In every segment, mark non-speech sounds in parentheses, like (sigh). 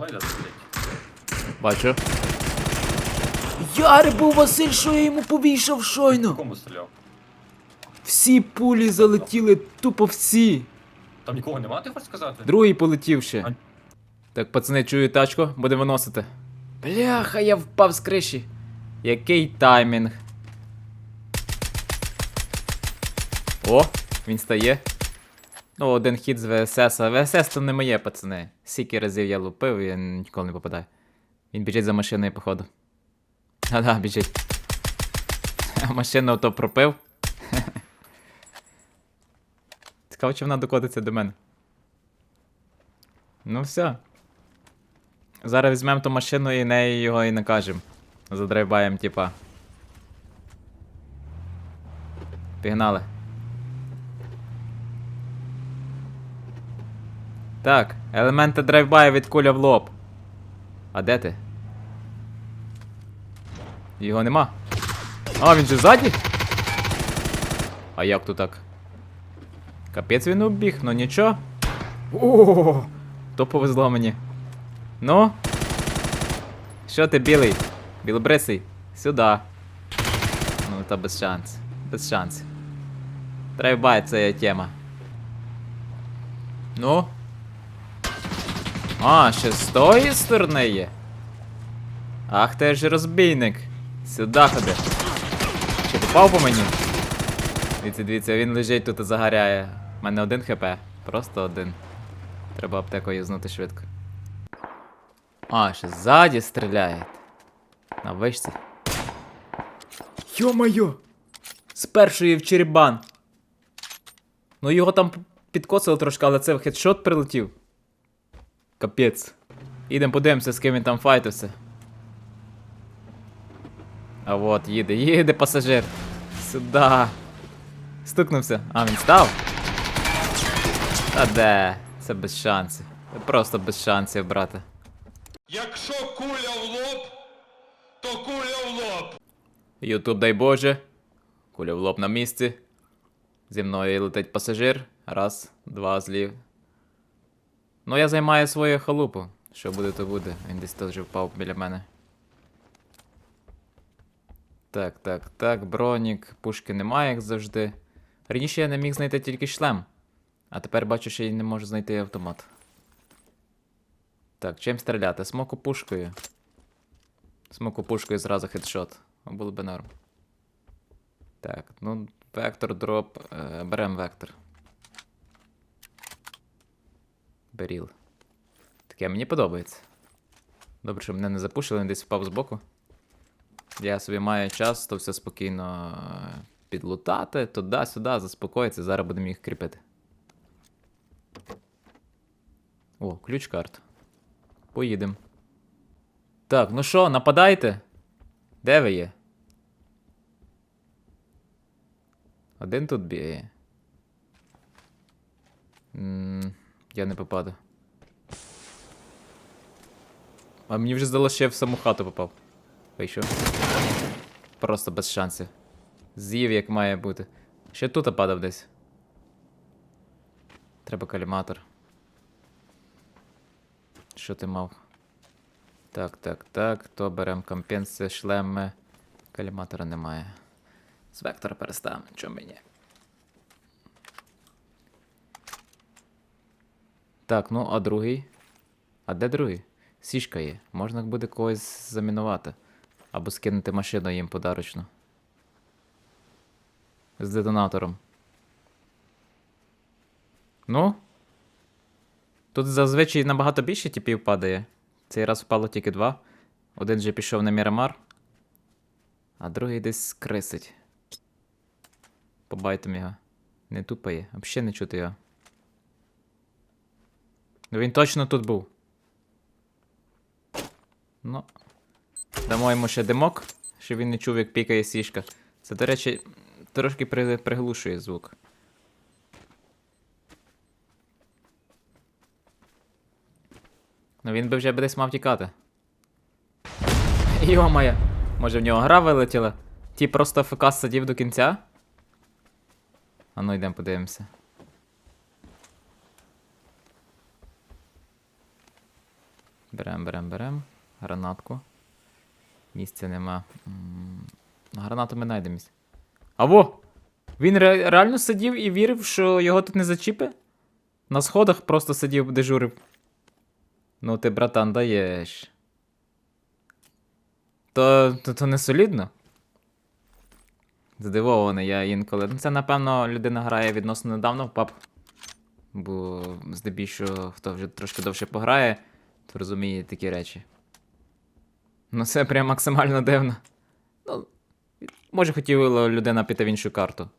Сидить. Бачу. Яри був Василь, що я йому повішав щойно. Кому стріляв? Всі пулі залетіли, тупо всі. Там нікого нема, ти хочеш сказати? Другий полетів ще. А- Так, пацани, чую тачку, будемо виносити. Бляха, я впав з криші. Який таймінг. О, він стає. Ну, один хід з ВСС, а ВСС то не моє, пацани. Скільки разів я лупив, я ніколи не попадаю. Він біжить за машиною, походу. А-да, біжить. А (laughs) машину то пропив. (laughs) Цікаво, чи вона докотиться до мене. Ну все. Зараз візьмемо ту машину і неї його і накажемо. Задрайбаємо, типа. Пігнали. Так, елементи драйвбаю від куля в лоб. А де ти? Його нема. А, він же ззаді? А як то так? Капець він убіг, ну нічого. О, то повезло мені. Ну? Що ти, білий? Білобрисий? Сюди. Ну, та без шансів. Без шансів. Драйвбай це є тема. Ну? А, ще з тої сторони є. Ах ти ж розбійник. Сюди ходи. Чи попав по мені? Дивіться, дивіться, він лежить тут і загоряє. У мене один хп. Просто один. Треба аптеку юзнути швидко. А, ще ззаді стріляє. На вишці. Йо-моє! З першої в черебан. Ну його там підкосило трошки, але це в хедшот прилетів. Капець. Ідемо подивимося, з ким він там файтився. А от, їде, їде пасажир. Сюда. Стукнувся. А, він став? Та де? Це без шансів. Це Просто без шансів, брате. Якщо куля в лоб, то куля в лоб. Ютуб, дай Боже. Куля в лоб на місці. Зі мною летить пасажир. Раз, два злів. Ну, я займаю свою халупу. Що буде, то буде. Він десь теж впав біля мене. Так, так, так, бронік, пушки немає, як завжди. Раніше я не міг знайти тільки шлем. А тепер бачу, що я не можу знайти автомат. Так, чим стріляти? Смоку пушкою. Смоку пушкою зразу хедшот. Було би норм. Так, ну, вектор дроп. Е, берем вектор. Беріл. Таке мені подобається. Добре, що мене не запушили, він десь впав збоку. Я собі маю час, то все спокійно е, підлутати, туди-сюди, заспокоїтися, зараз будемо їх кріпити. О, ключ карт. Поїдемо. Так, ну що, нападайте? Де ви є? Один тут. М, Я не попаду. А мені вже здалося, що я в саму хату попав. Вийшов. Просто без шансів. З'їв як має бути. Ще тут падав десь. Треба каліматор. Що ти мав? Так, так, так. То берем компенси, шлеми. Каліматора немає. З вектора переставимо, чому мені. Так, ну а другий? А де другий? Сішка є. Можна буде когось замінувати. Або скинути машину їм подарочну. З детонатором. Ну? Тут зазвичай набагато більше типів падає. Цей раз впало тільки два. Один же пішов на Мірамар, а другий десь крисить. Побайтом його. Не тупає, взагалі не чути його. Ну він точно тут був. Ну. Дамо йому ще димок, щоб він не чув, як пікає сішка. Це, до речі, трошки приглушує звук. Ну він би вже десь мав тікати. Йо-моє! Може в нього гра вилетіла? Ті просто ФК сидів до кінця? А ну йдемо подивимося. Берем, берем, берем. Гранатку. Місця нема. Гранату ми знайдемо місце. Аво! Він ре- реально сидів і вірив, що його тут не зачіпи? На сходах просто сидів, дежурив. Ну ти, братан, даєш. То, то, то не солідно. Здивований я інколи. Ну, це, напевно, людина грає відносно недавно в пап. Бо здебільшого, хто вже трошки довше пограє, розуміє такі речі. Ну, це прям максимально дивно. Ну, може, хотіла людина піти в іншу карту.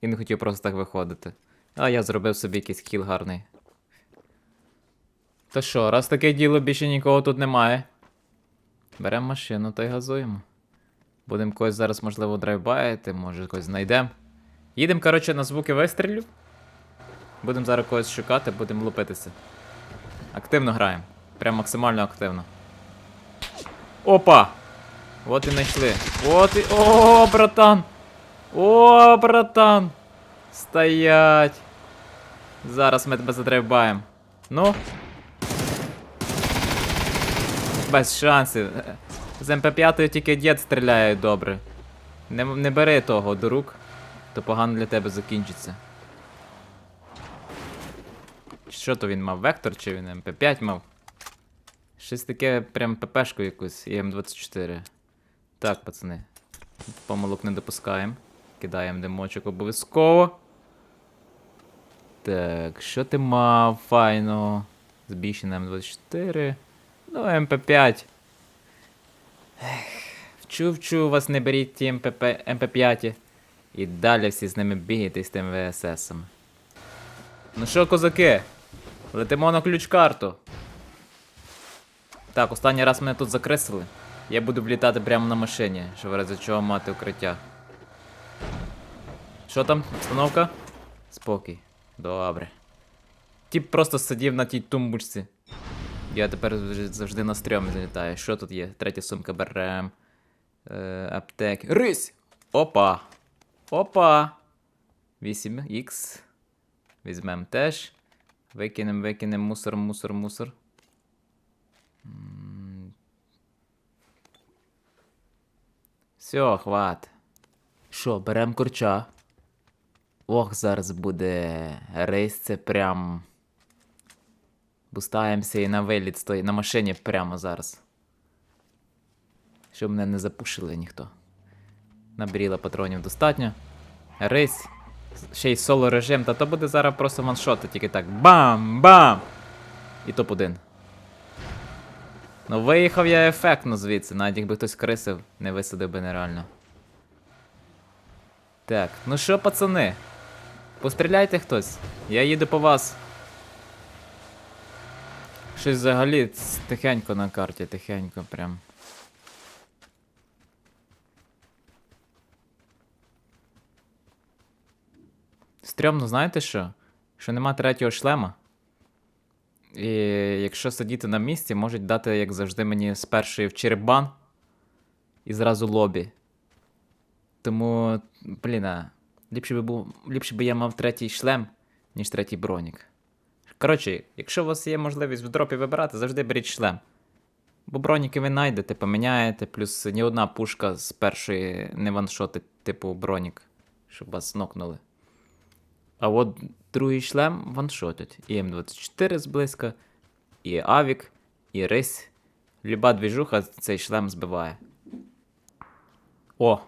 І не хотів просто так виходити. А я зробив собі якийсь кіл гарний. То що, раз таке діло більше нікого тут немає. Беремо машину та й газуємо. Будемо когось зараз, можливо, драйвбаяти, може когось знайдемо. Їдемо, коротше, на звуки вистрілів. Будемо зараз когось шукати, будемо лупитися. Активно граємо. Прям максимально активно. Опа! От і знайшли. От і. О, братан! О, братан! Стоять! Зараз ми тебе задрайвбаємо. Ну. Без шансів. З МП5 тільки дід стріляє добре. Не, не бери того до рук, то погано для тебе закінчиться. Що то він мав? Вектор чи він МП5 мав? Щось таке прям ППшку якусь і М24. Так, пацани. Помилок не допускаємо. Кидаємо димочок обов'язково. Так, що ти мав файно? Збільшене М24. Ну, МП5. Вчу, вчу вас, не беріть ті МПП, МП5. І далі всі з ними бігайте з тим ВССом. Ну що, козаки? Летимо на ключ-карту. Так, останній раз мене тут закреслили. Я буду влітати прямо на машині, щоб в разі чого мати укриття. Що там? Обстановка? Спокій. Добре. Тіп просто сидів на тій тумбочці. Я тепер завжди на стрьомі залітаю. Що тут є? Третя сумка берем. Е, аптеки. Рись! Опа! Опа! 8х. Візьмем теж. Викинем, викинем мусор, мусор, мусор. Все, хват. Що, берем курча. Ох, зараз буде рейс, це прям. Бустаємося і на виліт стої на машині прямо зараз. Щоб мене не запушили ніхто. Набріла патронів достатньо. Рейс. Ще й соло режим, та то буде зараз просто ваншоти, тільки так. Бам! Бам! І топ-1. Ну, виїхав я ефектно звідси, навіть якби хтось крисив, не висадив би нереально. Так, ну що, пацани? Постріляйте хтось. Я їду по вас. Щось взагалі тихенько на карті, тихенько прям. Стрьомно, знаєте що? Що нема третього шлема. І якщо сидіти на місці, можуть дати, як завжди, мені з першої в черебан і зразу лобі. Тому, блін, ліпше би був, ліпше би я мав третій шлем, ніж третій бронік. Коротше, якщо у вас є можливість в дропі вибирати, завжди беріть шлем. Бо броніки ви знайдете, поміняєте, плюс ні одна пушка з першої не ваншотить, типу бронік, щоб вас нокнули. А от другий шлем ваншотить. І М24 зблизька, і Авік, і Рись. Люба двіжуха цей шлем збиває. О!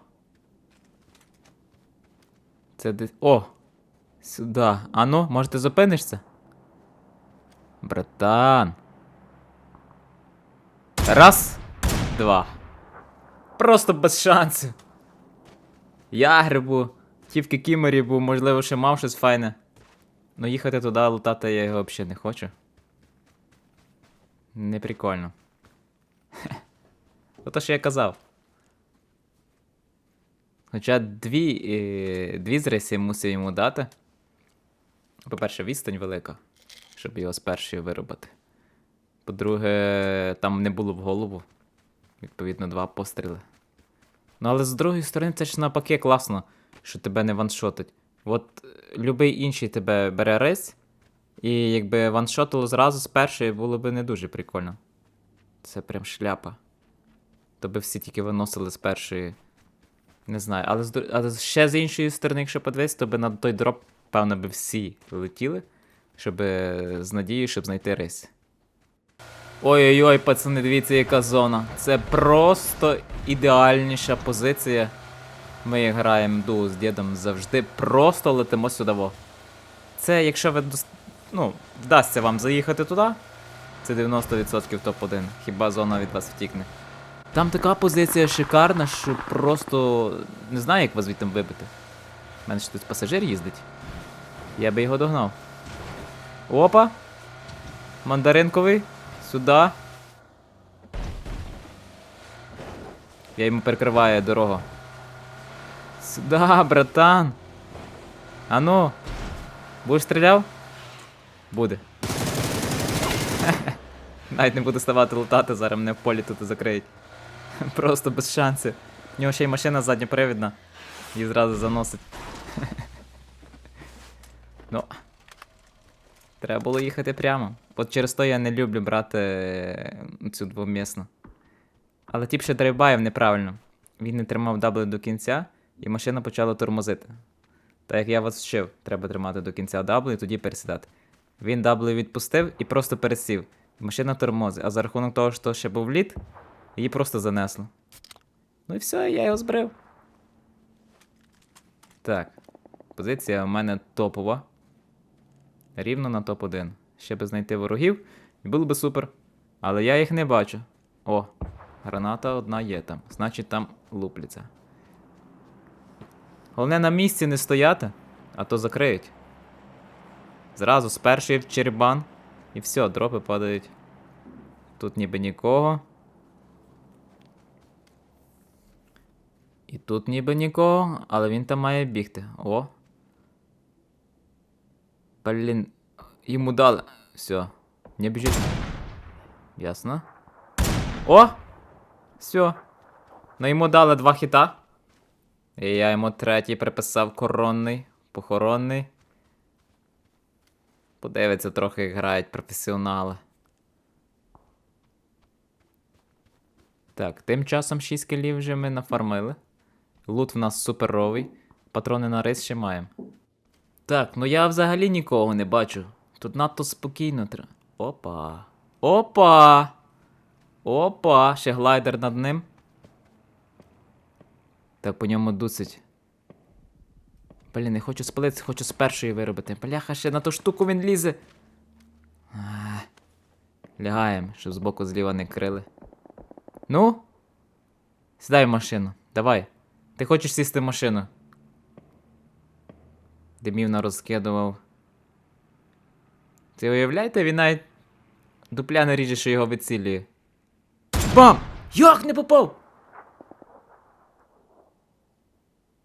Це де. О! Сюди. Ану, може ти зупинишся? Братан. Раз, два. Просто без шансів. Я грибу. Ті в кікімері був, можливо, ще мав щось файне. Ну їхати туди лутати я його взагалі не хочу. Не прикольно. (laughs) Ото що я казав. Хоча дві, е, дві зриси мусив йому дати. По-перше, відстань велика, щоб його з першої вирубати. По-друге, там не було в голову. Відповідно, два постріли. Ну, але з другої сторони, це ж навпаки класно, що тебе не ваншотить. От е, любий інший тебе бере рис, і якби ваншотило зразу з першої було б не дуже прикольно. Це прям шляпа. То би всі тільки виносили з першої. Не знаю, але, з, але ще з іншої сторони, якщо подивитися, то би на той дроп, певно, би всі летіли, щоб з надією, щоб знайти рейс. Ой-ой-ой, пацани, дивіться, яка зона. Це просто ідеальніша позиція. Ми граємо дуо з дідом завжди. Просто летимо сюди. во. Це якщо ви ну, вдасться вам заїхати туди, це 90% топ-1. Хіба зона від вас втікне. Там така позиція шикарна, що просто не знаю, як вас звідти вибити. У мене ж тут пасажир їздить. Я би його догнав. Опа! Мандаринковий. Сюди. Я йому перекриваю дорогу. Сюда, братан. А ну. Будеш стріляв? Буде. (laughs) Навіть не буду ставати лутати, зараз мене в полі тут закриють. (laughs) Просто без шансів. У нього ще й машина задньопривідна. Її зразу заносить. (laughs) ну. Треба було їхати прямо. От через то я не люблю брати е, цю двомісну. Але тіп ще драйвбаїв неправильно. Він не тримав W до кінця, і машина почала тормозити. Так як я вас вчив, треба тримати до кінця W і тоді пересідати. Він W відпустив і просто пересів. Машина тормозить, а за рахунок того, що ще був лід, її просто занесло. Ну і все, я його збрив. Так. Позиція у мене топова. Рівно на топ-1. Ще би знайти ворогів, і було би супер. Але я їх не бачу. О, граната одна є там. Значить там лупляться. Головне на місці не стояти, а то закриють. Зразу з першої в черебан. І все, дропи падають. Тут ніби нікого. І тут ніби нікого, але він там має бігти. О. Блін. Йому дали. Все. Не біжить. Ясно. О! Все. Ну йому дали два хіта. І я йому третій приписав коронний, похоронний. Подивиться трохи, як грають професіонали. Так, тим часом 6 кілів вже ми нафармили. Лут в нас суперовий. Патрони на рис ще маємо. Так, ну я взагалі нікого не бачу. Тут надто спокійно треба. Опа. Опа! Опа! Ще глайдер над ним. Так, по ньому дусить. Блін, не хочу спалитися, хочу з першої виробити. Бляха, ще на ту штуку він лізе. Ах. Лягаємо, щоб збоку зліва не крили. Ну? Сідай в машину. Давай. Ти хочеш сісти в машину? Димів розкидував. Ти уявляєте, він навіть дупля не ріже, що його вицілює. Бам! Як не попав?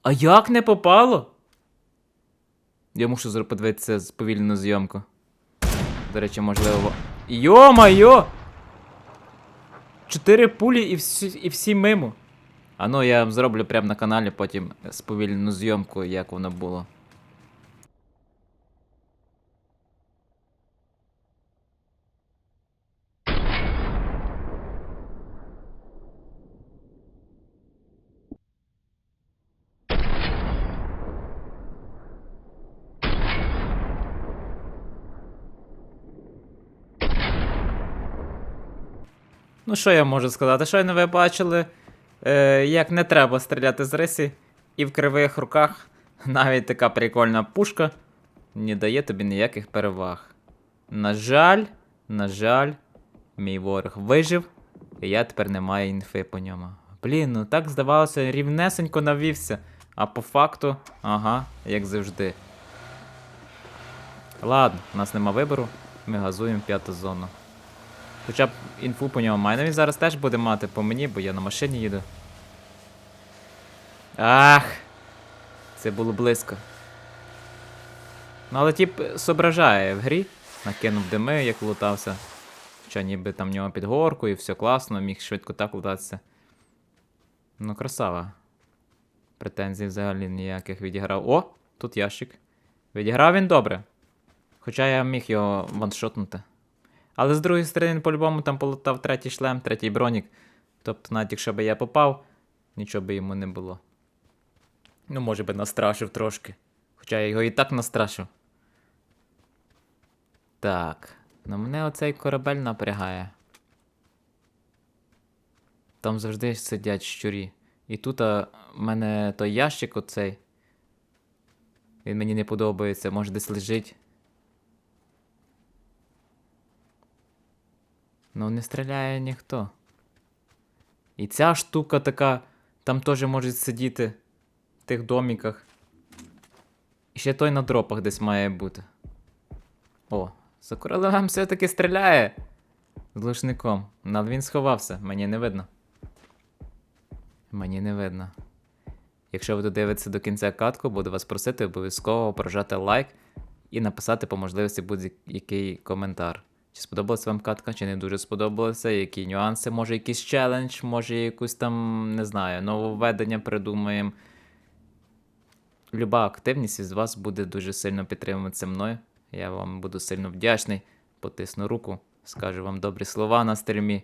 А як не попало? Я мушу подивитися повільну зйомку. До речі, можливо. Йо-майо! Чотири пулі і всі, і всі мимо. А ну я зроблю прямо на каналі потім сповільнену зйомку, як воно було. Ну, що я можу сказати? Щойно ви бачили, е, як не треба стріляти з рисі, і в кривих руках навіть така прикольна пушка не дає тобі ніяких переваг. На жаль, на жаль, мій ворог вижив, і я тепер не маю інфи по ньому. Блін, ну так здавалося, рівнесенько навівся, а по факту, ага, як завжди. Ладно, у нас нема вибору, ми газуємо п'яту зону. Хоча б інфу по ньому має. Ну він зараз теж буде мати по мені, бо я на машині їду. Ах! Це було близько. Ну, але тип соображає в грі. Накинув дими, як лутався. Хоча ніби там в нього під горку і все класно, міг швидко так лутатися. Ну, красава. Претензій взагалі ніяких відіграв. О! Тут ящик. Відіграв він добре. Хоча я міг його ваншотнути. Але з другої сторони, по-любому там полутав третій шлем, третій бронік. Тобто, навіть якщо би я попав, нічого би йому не було. Ну, може би настрашив трошки. Хоча я його і так настрашив. Так. Ну мене оцей корабель напрягає. Там завжди сидять щурі. І тут а, в мене той ящик оцей. Він мені не подобається, може десь лежить. Ну, не стріляє ніхто. І ця штука така, там теж можуть сидіти в тих доміках. І ще той на дропах десь має бути. О, за королевом все-таки стріляє. З лушником. Але він сховався, мені не видно. Мені не видно. Якщо ви додивитеся до кінця катку, буду вас просити обов'язково прожати лайк і написати по можливості будь-який коментар. Чи сподобалася вам катка, чи не дуже сподобалося, які нюанси, може якийсь челендж, може якусь там, не знаю, нововведення придумаємо. Люба активність із вас буде дуже сильно підтримуватися мною. Я вам буду сильно вдячний. Потисну руку, скажу вам добрі слова на стрімі.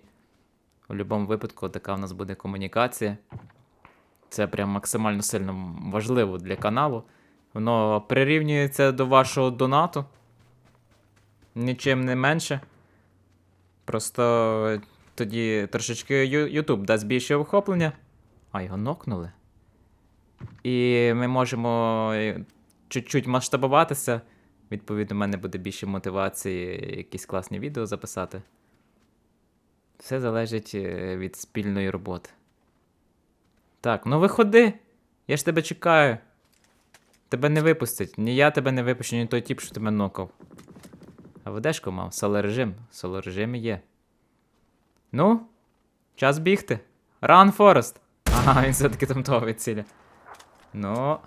У будь-якому випадку така в нас буде комунікація. Це прям максимально сильно важливо для каналу. Воно прирівнюється до вашого донату. Нічим не менше. Просто тоді трошечки Ю- YouTube дасть більше охоплення. А його нокнули. І ми можемо е, чуть-чуть масштабуватися. Відповідно, в мене буде більше мотивації якісь класні відео записати. Все залежить е, від спільної роботи. Так, ну виходи. Я ж тебе чекаю. Тебе не випустять. Ні я тебе не випущу, ні той тіп, що тебе нокав. А ведешко мав, соло режим. Соло є. Ну, час бігти. Ран Форест. Ага, він все-таки там того відціля. Ну.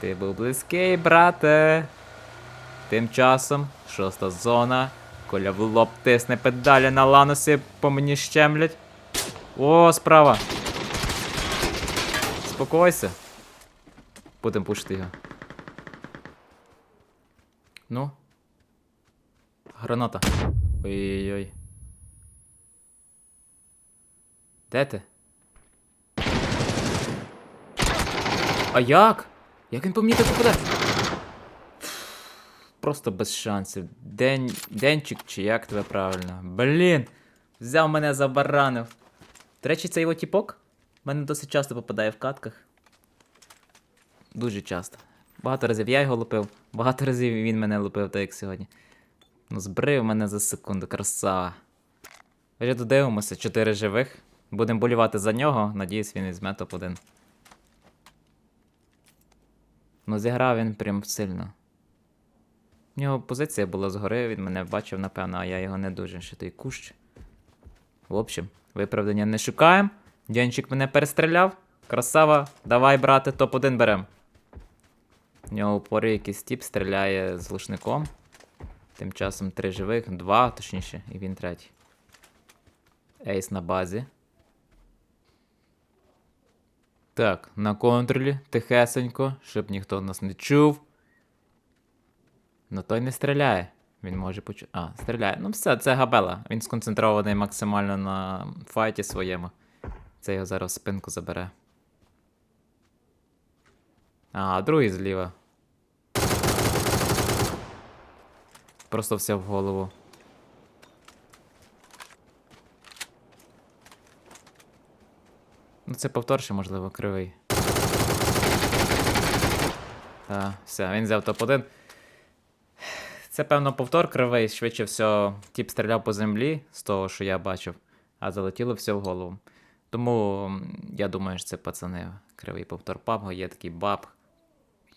Ти був близький, брате. Тим часом, шоста зона. Коля в лоб тисне педалі на ланусі, по мені щемлять. О, справа. Спокойся. Будемо пушити його. Ну. Граната. Ой-ой-ой. Де ти? А як? Як він по мені так попаде? Просто без шансів. День... Денчик чи як тебе правильно? Блін! Взяв мене за баранив. До речі, цей його тіпок в мене досить часто попадає в катках. Дуже часто. Багато разів я його лупив, багато разів він мене лупив, так як сьогодні. Ну, збрив мене за секунду, красава. Вже додивимося, 4 живих. Будемо болівати за нього, надіюсь, він візьме топ-1. Ну, зіграв він прям сильно. У нього позиція була згори, він мене бачив, напевно, а я його не дуже ще той кущ. В общем, виправдання не шукаємо. Дянчик мене перестріляв. Красава, давай, брате, топ-1 берем. У нього упори якийсь тіп стріляє з глушником. Тим часом три живих, два, точніше, і він третій. Ейс на базі. Так, на контролі, тихесенько, щоб ніхто нас не чув. Ну той не стріляє. Він може почути. А, стріляє. Ну все, це габела. Він сконцентрований максимально на файті своєму. Це його зараз спинку забере. А, другий зліва. Просто все в голову. Ну, це повтор ще, можливо, кривий. Так, все, він взяв топ-1. Це, певно, повтор кривий, швидше всього, тіп стріляв по землі з того, що я бачив, а залетіло все в голову. Тому я думаю, що це пацани. Кривий повтор пабга, є такий баб.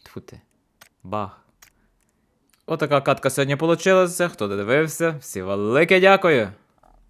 Тьфу ти. Баг. Отака катка сьогодні вийшла. Хто додивився, всі велике дякую.